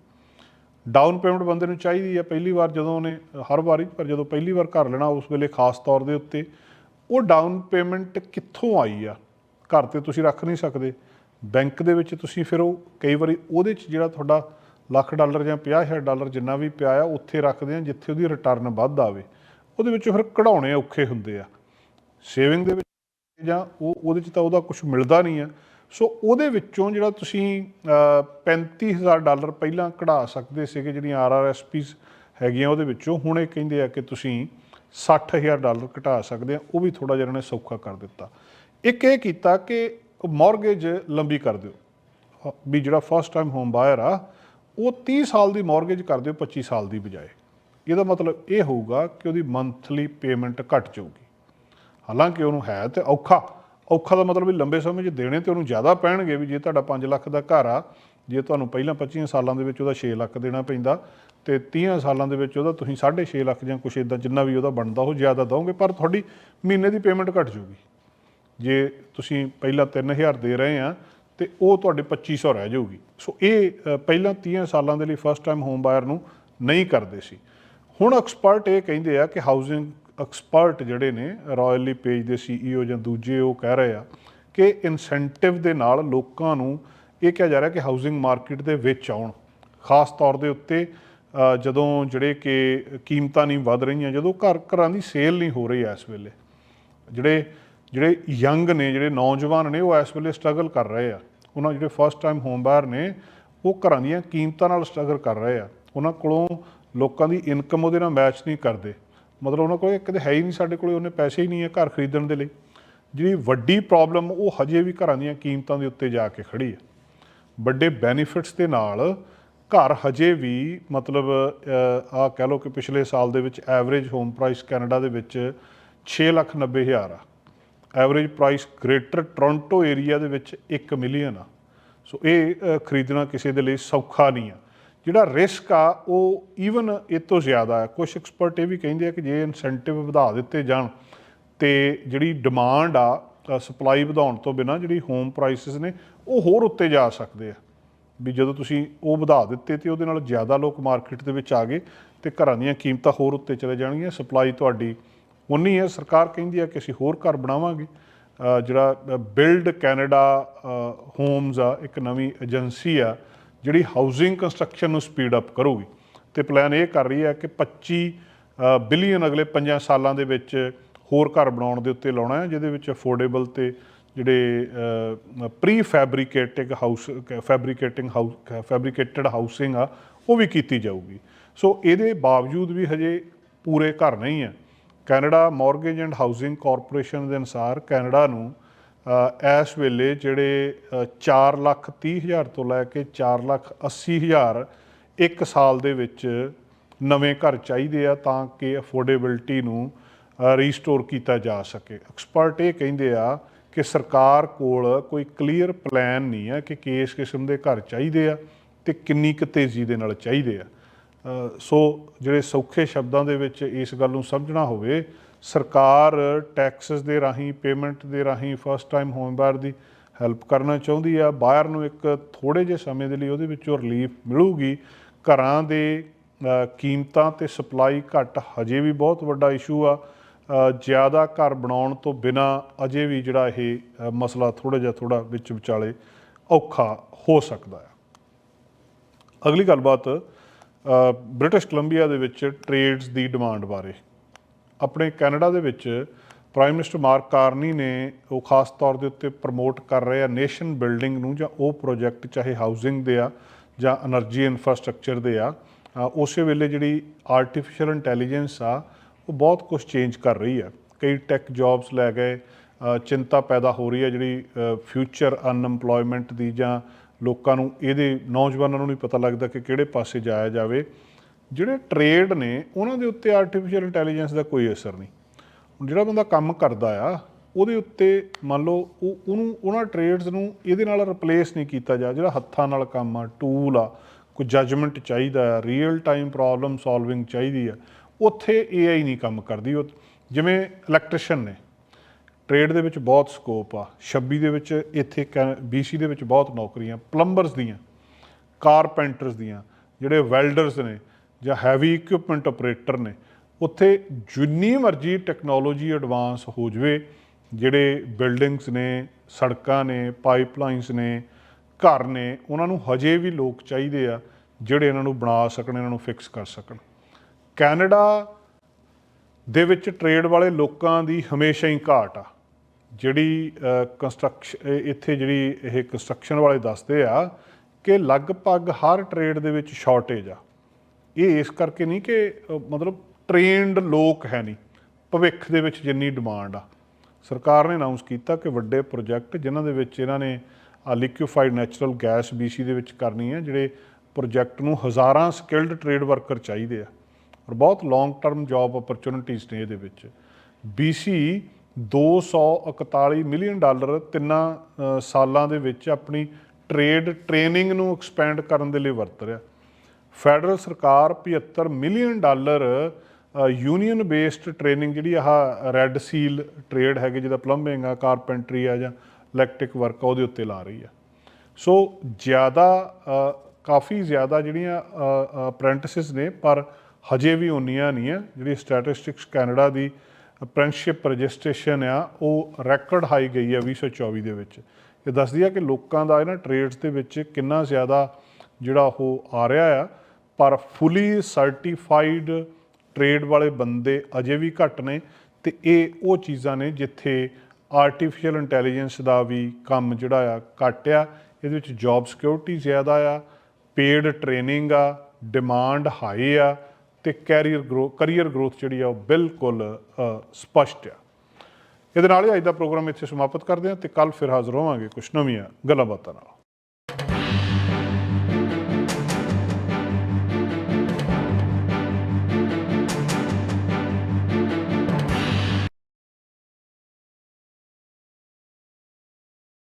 ਡਾਊਨ ਪੇਮੈਂਟ ਬੰਦੇ ਨੂੰ ਚਾਹੀਦੀ ਆ ਪਹਿਲੀ ਵਾਰ ਜਦੋਂ ਉਹਨੇ ਹਰ ਵਾਰੀ ਪਰ ਜਦੋਂ ਪਹਿਲੀ ਵਾਰ ਘਰ ਲੈਣਾ ਉਸ ਵੇਲੇ ਖਾਸ ਤੌਰ ਦੇ ਉੱਤੇ ਉਹ ਡਾਊਨ ਪੇਮੈਂਟ ਕਿੱਥੋਂ ਆਈ ਆ? ਘਰ ਤੇ ਤੁਸੀਂ ਰੱਖ ਨਹੀਂ ਸਕਦੇ। ਬੈਂਕ ਦੇ ਵਿੱਚ ਤੁਸੀਂ ਫਿਰ ਉਹ ਕਈ ਵਾਰੀ ਉਹਦੇ 'ਚ ਜਿਹੜਾ ਤੁਹਾਡਾ ਲੱਖ ਡਾਲਰ ਜਾਂ 50000 ਡਾਲਰ ਜਿੰਨਾ ਵੀ ਪਿਆ ਆ ਉੱਥੇ ਰੱਖਦੇ ਆ ਜਿੱਥੇ ਉਹਦੀ ਰਿਟਰਨ ਵੱਧ ਆਵੇ। ਉਹਦੇ ਵਿੱਚੋਂ ਫਿਰ ਕਢਾਉਣੇ ਔਖੇ ਹੁੰਦੇ ਆ। ਸੇਵਿੰਗ ਦੇ ਵਿੱਚ ਜਾਂ ਉਹ ਉਹਦੇ 'ਚ ਤਾਂ ਉਹਦਾ ਕੁਝ ਮਿਲਦਾ ਨਹੀਂ ਆ। ਸੋ ਉਹਦੇ ਵਿੱਚੋਂ ਜਿਹੜਾ ਤੁਸੀਂ ਅ, 35000 ਡਾਲਰ ਪਹਿਲਾਂ ਕਢਾ ਸਕਦੇ ਸੀਗੇ ਜਿਹੜੀਆਂ ਆਰਆਰਐਸਪੀਸ ਹੈਗੀਆਂ ਉਹਦੇ ਵਿੱਚੋਂ ਹੁਣ ਇਹ ਕਹਿੰਦੇ ਆ ਕਿ ਤੁਸੀਂ 60000 ਡਾਲਰ ਘਟਾ ਸਕਦੇ ਆ ਉਹ ਵੀ ਥੋੜਾ ਜਿਹਾ ਇਹਨਾਂ ਨੇ ਸੌਖਾ ਕਰ ਦਿੱਤਾ। ਇੱਕ ਇਹ ਕੀਤਾ ਕਿ ਉਹ ਮੌਰਗੇਜ ਲੰਬੀ ਕਰ ਦਿਓ। ਵੀ ਜਿਹੜਾ ਫਸਟ ਟਾਈਮ ਹੋਮ ਬਾਇਰ ਆ, ਉਹ 30 ਸਾਲ ਦੀ ਮੌਰਗੇਜ ਕਰ ਦਿਓ 25 ਸਾਲ ਦੀ ਬਜਾਏ। ਇਹਦਾ ਮਤਲਬ ਇਹ ਹੋਊਗਾ ਕਿ ਉਹਦੀ ਮੰਥਲੀ ਪੇਮੈਂਟ ਘਟ ਜਾਊਗੀ। ਹਾਲਾਂਕਿ ਉਹਨੂੰ ਹੈ ਤੇ ਔਖਾ। ਔਖਾ ਦਾ ਮਤਲਬ ਵੀ ਲੰਬੇ ਸਮੇਂ 'ਚ ਦੇਣੇ ਤੇ ਉਹਨੂੰ ਜ਼ਿਆਦਾ ਪੈਣਗੇ ਵੀ ਜੇ ਤੁਹਾਡਾ 5 ਲੱਖ ਦਾ ਘਰ ਆ, ਜੇ ਤੁਹਾਨੂੰ ਪਹਿਲਾਂ 25 ਸਾਲਾਂ ਦੇ ਵਿੱਚ ਉਹਦਾ 6 ਲੱਖ ਦੇਣਾ ਪੈਂਦਾ ਤੇ 30 ਸਾਲਾਂ ਦੇ ਵਿੱਚ ਉਹਦਾ ਤੁਸੀਂ 6.5 ਲੱਖ ਜਾਂ ਕੁਛ ਇਦਾਂ ਜਿੰਨਾ ਵੀ ਉਹਦਾ ਬਣਦਾ ਉਹ ਜ਼ਿਆਦਾ ਦਓਗੇ, ਪਰ ਤੁਹਾਡੀ ਮਹੀਨੇ ਦੀ ਪੇਮੈਂਟ ਘਟ ਜਾਊਗੀ। ਜੇ ਤੁਸੀਂ ਪਹਿਲਾਂ 3000 ਦੇ ਰਹੇ ਆ, ਤੇ ਉਹ ਤੁਹਾਡੇ 2500 ਰਹਿ ਜਾਊਗੀ। ਸੋ ਇਹ ਪਹਿਲਾਂ 30 ਸਾਲਾਂ ਦੇ ਲਈ ਫਸਟ ਟਾਈਮ ਹੋਮ ਬਾਇਰ ਨੂੰ ਨਹੀਂ ਕਰਦੇ ਸੀ। ਹੁਣ ਐਕਸਪਰਟ ਇਹ ਕਹਿੰਦੇ ਆ ਕਿ ਹਾਊਸਿੰਗ ਐਕਸਪਰਟ ਜਿਹੜੇ ਨੇ ਰਾਇਲੀ ਪੇਜ ਦੇ ਸੀਈਓ ਜਾਂ ਦੂਜੇ ਉਹ ਕਹਿ ਰਹੇ ਆ ਕਿ ਇਨਸੈਂਟਿਵ ਦੇ ਨਾਲ ਲੋਕਾਂ ਨੂੰ ਇਹ ਕਿਹਾ ਜਾ ਰਿਹਾ ਕਿ ਹਾਊਸਿੰਗ ਮਾਰਕੀਟ ਦੇ ਵਿੱਚ ਆਉਣ। ਖਾਸ ਤੌਰ ਦੇ ਉੱਤੇ ਜਦੋਂ ਜਿਹੜੇ ਕਿ ਕੀਮਤਾਂ ਨਹੀਂ ਵਧ ਰਹੀਆਂ, ਜਦੋਂ ਘਰ ਘਰਾਂ ਦੀ ਸੇਲ ਨਹੀਂ ਹੋ ਰਹੀ ਇਸ ਵੇਲੇ। ਜਿਹੜੇ ਜਿਹੜੇ ਯੰਗ ਨੇ, ਜਿਹੜੇ ਨੌਜਵਾਨ ਨੇ, ਉਹ ਇਸ ਵੇਲੇ ਸਟਰਗਲ ਕਰ ਰਹੇ ਆ। ਉਹਨਾਂ ਜਿਹੜੇ ਫਸਟ ਟਾਈਮ ਹੋਮ ਬਾਹਰ ਨੇ, ਉਹ ਘਰਾਂ ਦੀਆਂ ਕੀਮਤਾਂ ਨਾਲ ਸਟਰਗਲ ਕਰ ਰਹੇ ਆ। ਉਹਨਾਂ ਕੋਲੋਂ ਲੋਕਾਂ ਦੀ ਇਨਕਮ ਉਹਦੇ ਨਾਲ ਮੈਚ ਨਹੀਂ ਕਰਦੇ। ਮਤਲਬ ਉਹਨਾਂ ਕੋਲ ਇੱਕ ਕਦੇ ਹੈ ਹੀ ਨਹੀਂ ਸਾਡੇ ਕੋਲੇ, ਉਹਨੇ ਪੈਸੇ ਹੀ ਨਹੀਂ ਹੈ ਘਰ ਖਰੀਦਣ ਦੇ ਲਈ। ਜਿਹੜੀ ਵੱਡੀ ਪ੍ਰੋਬਲਮ ਉਹ ਹਜੇ ਵੀ ਘਰਾਂ ਦੀਆਂ ਕੀਮਤਾਂ ਦੇ ਉੱਤੇ ਜਾ ਕੇ ਖੜੀ ਹੈ ਵੱਡੇ ਬੈਨੀਫਿਟਸ ਦੇ ਨਾਲ ਘਰ ਹਜੇ ਵੀ ਮਤਲਬ ਆ ਕਹਿ ਲਓ ਕਿ ਪਿਛਲੇ ਸਾਲ ਦੇ ਵਿੱਚ ਐਵਰੇਜ ਹੋਮ ਪ੍ਰਾਈਸ ਕੈਨੇਡਾ ਦੇ ਵਿੱਚ 690000 ਆ। Average price Greater Toronto area ਦੇ ਵਿੱਚ 1 ਮਿਲੀਅਨ ਆ। ਸੋ ਇਹ ਖਰੀਦਣਾ ਕਿਸੇ ਦੇ ਲਈ ਸੌਖਾ ਨਹੀਂ ਆ। ਜਿਹੜਾ ਰਿਸਕ ਆ, ਉਹ ਈਵਨ ਇਹ ਤੋਂ ਜ਼ਿਆਦਾ ਹੈ ਕੁਝ ਐਕਸਪਰਟ ਇਹ ਵੀ ਕਹਿੰਦੇ ਆ ਕਿ ਜੇ ਇਨਸੈਂਟਿਵ ਵਧਾ ਦਿੱਤੇ ਜਾਣ ਤੇ ਜਿਹੜੀ ਡਿਮਾਂਡ ਆ ਸਪਲਾਈ ਵਧਾਉਣ ਤੋਂ ਬਿਨਾ ਜਿਹੜੀ ਹੋਮ ਪ੍ਰਾਈਸਸ ਨੇ, ਉਹ ਹੋਰ ਉੱਤੇ ਜਾ ਸਕਦੇ ਆ। ਵੀ ਜਦੋਂ ਤੁਸੀਂ ਉਹ ਵਧਾ ਦਿੱਤੇ ਤੇ ਉਹਦੇ ਨਾਲ ਜ਼ਿਆਦਾ ਲੋਕ ਮਾਰਕੀਟ ਦੇ ਵਿੱਚ ਆ ਗਏ ਤੇ ਘਰਾਂ ਦੀਆਂ ਕੀਮਤਾਂ ਹੋਰ ਉੱਤੇ ਚਲੇ ਜਾਣਗੀਆਂ ਸਪਲਾਈ ਤੁਹਾਡੀ ਉਨੀ ਹੈ, ਸਰਕਾਰ ਕਹਿੰਦੀ ਹੈ ਕਿ ਅਸੀਂ ਹੋਰ ਘਰ ਬਣਾਵਾਂਗੇ। ਜਿਹੜਾ ਬਿਲਡ ਕੈਨੇਡਾ ਹੋਮਸ ਆ, ਇੱਕ ਨਵੀਂ ਏਜੰਸੀ ਆ, ਜਿਹੜੀ ਹਾਊਸਿੰਗ ਕੰਸਟਰਕਸ਼ਨ ਨੂੰ ਸਪੀਡ ਅਪ ਕਰੂਗੀ। ਤੇ ਪਲਾਨ ਇਹ ਕਰ ਰਹੀ ਹੈ ਕਿ 25 ਬਿਲੀਅਨ ਅਗਲੇ 5 ਸਾਲਾਂ ਦੇ ਵਿੱਚ ਹੋਰ ਘਰ ਬਣਾਉਣ ਦੇ ਉੱਤੇ ਲਾਉਣਾ ਹੈ, ਜਿਹਦੇ ਵਿੱਚ ਅਫੋਰਡੇਬਲ ਤੇ ਜਿਹੜੇ prefabricating house fabricating house fabricated housing ਆ, ਉਹ ਵੀ ਕੀਤੀ ਜਾਊਗੀ। ਸੋ ਇਹਦੇ ਬਾਵਜੂਦ ਵੀ ਹਜੇ ਪੂਰੇ ਘਰ ਨਹੀਂ ਹੈ। Canada mortgage and housing corporation ਦੇ ਅਨੁਸਾਰ ਕੈਨੇਡਾ ਨੂੰ ਇਸ ਵੇਲੇ ਜਿਹੜੇ 4 ਲੱਖ 30 ਹਜ਼ਾਰ ਤੋਂ ਲੈ ਕੇ 4 ਲੱਖ 80 ਹਜ਼ਾਰ ਇੱਕ ਸਾਲ ਦੇ ਵਿੱਚ ਨਵੇਂ ਘਰ ਚਾਹੀਦੇ ਆ ਤਾਂ ਕਿ ਅਫੋਰਡੇਬਿਲਟੀ ਨੂੰ ਰੀਸਟੋਰ ਕੀਤਾ ਜਾ ਸਕੇ। ਐਕਸਪਰਟ ਇਹ ਕਹਿੰਦੇ ਆ ਕਿ ਸਰਕਾਰ ਕੋਲ ਕੋਈ ਕਲੀਅਰ ਪਲਾਨ ਨਹੀਂ ਹੈ ਕਿ ਕਿਸ ਕਿਸਮ ਦੇ ਘਰ ਚਾਹੀਦੇ ਆ ਤੇ ਕਿੰਨੀ ਕੁ ਤੇਜ਼ੀ ਦੇ ਨਾਲ ਚਾਹੀਦੇ ਆ। ਸੋ ਜਿਹੜੇ ਸੌਖੇ ਸ਼ਬਦਾਂ ਦੇ ਵਿੱਚ ਇਸ ਗੱਲ ਨੂੰ ਸਮਝਣਾ ਹੋਵੇ, ਸਰਕਾਰ ਟੈਕਸਸ ਦੇ ਰਾਹੀਂ, ਪੇਮੈਂਟ ਦੇ ਰਾਹੀਂ ਫਸਟ ਟਾਈਮ ਹੋਮ ਬਾਇਰ ਦੀ ਹੈਲਪ ਕਰਨਾ ਚਾਹੁੰਦੀ ਆ ਬਾਇਰ ਨੂੰ ਇੱਕ ਥੋੜੇ ਜਿਹੇ ਸਮੇਂ ਦੇ ਲਈ ਉਹਦੇ ਵਿੱਚੋਂ ਰਿਲੀਫ ਮਿਲੂਗੀ। ਘਰਾਂ ਦੇ ਕੀਮਤਾਂ ਤੇ ਸਪਲਾਈ ਘੱਟ ਹਜੇ ਵੀ ਬਹੁਤ ਵੱਡਾ ਇਸ਼ੂ ਆ। ਜ਼ਿਆਦਾ ਘਰ ਬਣਾਉਣ ਤੋਂ ਬਿਨਾ ਅਜੇ ਵੀ ਜਿਹੜਾ ਇਹ ਮਸਲਾ ਥੋੜਾ ਜਿਹਾ ਥੋੜਾ ਵਿੱਚ ਵਿਚਾਲੇ ਔਖਾ ਹੋ ਸਕਦਾ ਹੈ ਅਗਲੀ ਗੱਲਬਾਤ ਬ੍ਰਿਟਿਸ਼ ਕੋਲੰਬੀਆ ਦੇ ਵਿੱਚ ਟ੍ਰੇਡਸ ਦੀ ਡਿਮਾਂਡ ਬਾਰੇ। ਆਪਣੇ ਕੈਨੇਡਾ ਦੇ ਵਿੱਚ ਪ੍ਰਾਈਮ ਮਿਨਿਸਟਰ ਮਾਰਕ ਕਾਰਨੀ ਨੇ ਉਹ ਖਾਸ ਤੌਰ ਦੇ ਉੱਤੇ ਪ੍ਰਮੋਟ ਕਰ ਰਹੇ ਆ ਨੇਸ਼ਨ ਬਿਲਡਿੰਗ ਨੂੰ ਜਾਂ ਉਹ ਪ੍ਰੋਜੈਕਟ ਚਾਹੇ ਹਾਊਸਿੰਗ ਦੇ ਆ ਜਾਂ એનર્ਜੀ ਇਨਫਰਾਸਟ੍ਰਕਚਰ ਦੇ ਆ। ਉਸੇ ਵੇਲੇ ਜਿਹੜੀ ਆਰਟੀਫੀਸ਼ੀਅਲ ਇੰਟੈਲੀਜੈਂਸ ਆ, ਉਹ ਬਹੁਤ ਕੁਝ ਚੇਂਜ ਕਰ ਰਹੀ ਆ। ਕਈ ਟੈਕ ਜੌਬਸ ਲੈ ਗਏ ਚਿੰਤਾ ਪੈਦਾ ਹੋ ਰਹੀ ਆ ਜਿਹੜੀ ਫਿਊਚਰ ਅਨਐਮਪਲੋਇਮੈਂਟ ਦੀ ਜਾਂ ਲੋਕਾਂ ਨੂੰ, ਇਹਦੇ ਨੌਜਵਾਨਾਂ ਨੂੰ ਨਹੀਂ ਪਤਾ ਲੱਗਦਾ ਕਿ ਕਿਹੜੇ ਪਾਸੇ ਜਾਇਆ ਜਾਵੇ। ਜਿਹੜੇ ਟ੍ਰੇਡ ਨੇ, ਉਹਨਾਂ ਦੇ ਉੱਤੇ ਆਰਟੀਫੀਸ਼ੀਅਲ ਇੰਟੈਲੀਜੈਂਸ ਦਾ ਕੋਈ ਅਸਰ ਨਹੀਂ। ਜਿਹੜਾ ਬੰਦਾ ਕੰਮ ਕਰਦਾ ਆ, ਉਹਦੇ ਉੱਤੇ ਮੰਨ ਲਓ, ਉਹ, ਉਹਨੂੰ, ਉਹਨਾਂ ਟ੍ਰੇਡਸ ਨੂੰ ਇਹਦੇ ਨਾਲ ਰਿਪਲੇਸ ਨਹੀਂ ਕੀਤਾ ਜਾ, ਜਿਹੜਾ ਹੱਥਾਂ ਨਾਲ ਕੰਮ ਆ ਟੂਲ ਆ, ਕੋਈ ਜਜਮੈਂਟ ਚਾਹੀਦਾ ਆ ਰੀਅਲ ਟਾਈਮ ਪ੍ਰੋਬਲਮ ਸੋਲਵਿੰਗ ਚਾਹੀਦੀ ਆ, ਉੱਥੇ AI ਨਹੀਂ ਕੰਮ ਕਰਦੀ। ਉਹ, ਜਿਵੇਂ ਇਲੈਕਟ੍ਰੀਸ਼ੀਅਨ ਨੇ ਟ੍ਰੇਡ ਦੇ ਵਿੱਚ ਬਹੁਤ ਸਕੋਪ ਆ। 26 ਦੇ ਵਿੱਚ ਇੱਥੇ BC ਦੇ ਵਿੱਚ ਬਹੁਤ ਨੌਕਰੀਆਂ ਪਲੰਬਰਸ ਦੀਆਂ ਕਾਰਪੈਂਟਰਸ ਦੀਆਂ, ਜਿਹੜੇ ਵੈਲਡਰਸ ਨੇ ਜਾਂ ਹੈਵੀ ਇਕਵਿਪਮੈਂਟ ਆਪਰੇਟਰ ਨੇ, ਉੱਥੇ ਜਿੰਨੀ ਮਰਜ਼ੀ ਟੈਕਨੋਲੋਜੀ ਐਡਵਾਂਸ ਹੋ ਜਵੇ, ਜਿਹੜੇ ਬਿਲਡਿੰਗਸ ਨੇ, ਸੜਕਾਂ ਨੇ ਪਾਈਪਲਾਈਨਸ ਨੇ, ਘਰ ਨੇ, ਉਹਨਾਂ ਨੂੰ ਹਜੇ ਵੀ ਲੋਕ ਚਾਹੀਦੇ ਆ, ਜਿਹੜੇ ਇਹਨਾਂ ਨੂੰ ਬਣਾ ਸਕਣ, ਇਹਨਾਂ ਨੂੰ ਫਿਕਸ ਕਰ ਸਕਣ। ਕੈਨੇਡਾ ਦੇ ਵਿੱਚ ਟ੍ਰੇਡ ਵਾਲੇ ਲੋਕਾਂ ਦੀ ਹਮੇਸ਼ਾ ਹੀ ਘਾਟ ਆ। ਜਿਹੜੀ ਕੰਸਟਰਕਸ਼ਨ ਇੱਥੇ ਜਿਹੜੀ ਇਹ ਕੰਸਟਰਕਸ਼ਨ ਵਾਲੇ ਦੱਸਦੇ ਆ ਕਿ ਲਗਭਗ ਹਰ ਟ੍ਰੇਡ ਦੇ ਵਿੱਚ ਸ਼ਾਰਟੇਜ ਆ। ਇਹ ਇਸ ਕਰਕੇ ਨਹੀਂ ਕਿ ਮਤਲਬ ਟ੍ਰੇਨਡ ਲੋਕ ਹੈ ਨਹੀਂ। ਭਵਿੱਖ ਦੇ ਵਿੱਚ ਜਿੰਨੀ ਡਿਮਾਂਡ ਆ। ਸਰਕਾਰ ਨੇ ਅਨਾਉਂਸ ਕੀਤਾ ਕਿ ਵੱਡੇ ਪ੍ਰੋਜੈਕਟ ਜਿਨ੍ਹਾਂ ਦੇ ਵਿੱਚ ਇਹਨਾਂ ਨੇ ਆ ਲਿਕੁਇਫਾਈਡ ਨੈਚੁਰਲ ਗੈਸ BC ਦੇ ਵਿੱਚ ਕਰਨੀ ਹੈ ਜਿਹੜੇ ਪ੍ਰੋਜੈਕਟ ਨੂੰ ਹਜ਼ਾਰਾਂ ਸਕਿਲਡ ਟ੍ਰੇਡ ਵਰਕਰ ਚਾਹੀਦੇ ਆ। ਔਰ ਬਹੁਤ ਲੌਂਗ ਟਰਮ ਜੌਬ ਓਪਰਚੁਨਿਟੀਜ਼ ਨੇ ਇਹਦੇ ਵਿੱਚ। BC 241 ਮਿਲੀਅਨ ਡਾਲਰ ਤਿੰਨਾਂ ਸਾਲਾਂ ਦੇ ਵਿੱਚ ਆਪਣੀ ਟ੍ਰੇਡ, ਟ੍ਰੇਨਿੰਗ ਨੂੰ ਐਕਸਪੈਂਡ ਕਰਨ ਦੇ ਲਈ ਵਰਤ ਰਿਹਾ। ਫੈਡਰਲ ਸਰਕਾਰ 75 million dollar union based training, ਜਿਹੜੀ ਆਹ ਰੈੱਡ ਸੀਲ ਟ੍ਰੇਡ ਹੈਗੇ, ਜਿਹਦਾ ਪਲੰਬਿੰਗ ਆ, ਕਾਰਪੈਂਟਰੀ ਆ ਜਾਂ ਇਲੈਕਟ੍ਰਿਕ ਵਰਕ ਆ, ਉਹਦੇ ਉੱਤੇ ਲਾ ਰਹੀ ਆ। ਸੋ ਜ਼ਿਆਦਾ ਕਾਫੀ ਜ਼ਿਆਦਾ ਜਿਹੜੀਆਂ ਅਪ੍ਰੈਂਟਿਸਸ ਨੇ, ਪਰ ਹਜੇ ਵੀ ਉਨੀਆਂ ਨਹੀਂ ਆ ਜਿਹੜੀ ਸਟੈਟਿਸਟਿਕਸ ਕੈਨੇਡਾ ਦੀ ਅਪ੍ਰੈਂਟਿਸਸ਼ਿਪ ਰਜਿਸਟ੍ਰੇਸ਼ਨ ਆ, ਉਹ ਰੈਕੋਰਡ ਹਾਈ ਗਈ ਆ 2024 ਦੇ ਵਿੱਚ। ਇਹ ਦੱਸਦੀ ਆ ਕਿ ਲੋਕਾਂ ਦਾ ਇਹਨਾਂ ਟ੍ਰੇਡਸ ਦੇ ਵਿੱਚ ਕਿੰਨਾ ਜ਼ਿਆਦਾ ਜਿਹੜਾ ਉਹ ਆ ਰਿਹਾ ਆ, ਪਰ ਫੁੱਲੀ ਸਰਟੀਫਾਈਡ ਟ੍ਰੇਡ ਵਾਲੇ ਬੰਦੇ ਅਜੇ ਵੀ ਘੱਟ ਨੇ ਤੇ ਇਹ ਉਹ ਚੀਜ਼ਾਂ ਨੇ ਜਿੱਥੇ ਆਰਟੀਫੀਸ਼ੀਅਲ ਇੰਟੈਲੀਜੈਂਸ ਦਾ ਵੀ ਕੰਮ ਜਿਹੜਾ ਆ ਘੱਟ ਆ। ਇਹਦੇ ਵਿੱਚ ਜੌਬ ਸਿਕਿਉਰਿਟੀ ਜ਼ਿਆਦਾ ਆ ਪੇਡ ਟ੍ਰੇਨਿੰਗ ਆ ਡਿਮਾਂਡ ਹਾਈ ਆ। ਤੇ ਕੈਰੀਅਰ ਗਰੋ ਕੈਰੀਅਰ ਗਰੋਥ ਜਿਹੜੀ ਆ ਉਹ ਬਿਲਕੁਲ ਅ, ਸਪਸ਼ਟ ਆ। ਇਹਦੇ ਨਾਲ ਹੀ ਅੱਜ ਦਾ ਪ੍ਰੋਗਰਾਮ ਇੱਥੇ ਸਮਾਪਤ ਕਰਦੇ ਹਾਂ ਤੇ ਕੱਲ ਫਿਰ ਹਾਜ਼ਰ ਹੋਵਾਂਗੇ ਕੁਝ ਨਵੀਆਂ ਗੱਲਾਂ ਬਾਤਾਂ ਨਾਲ।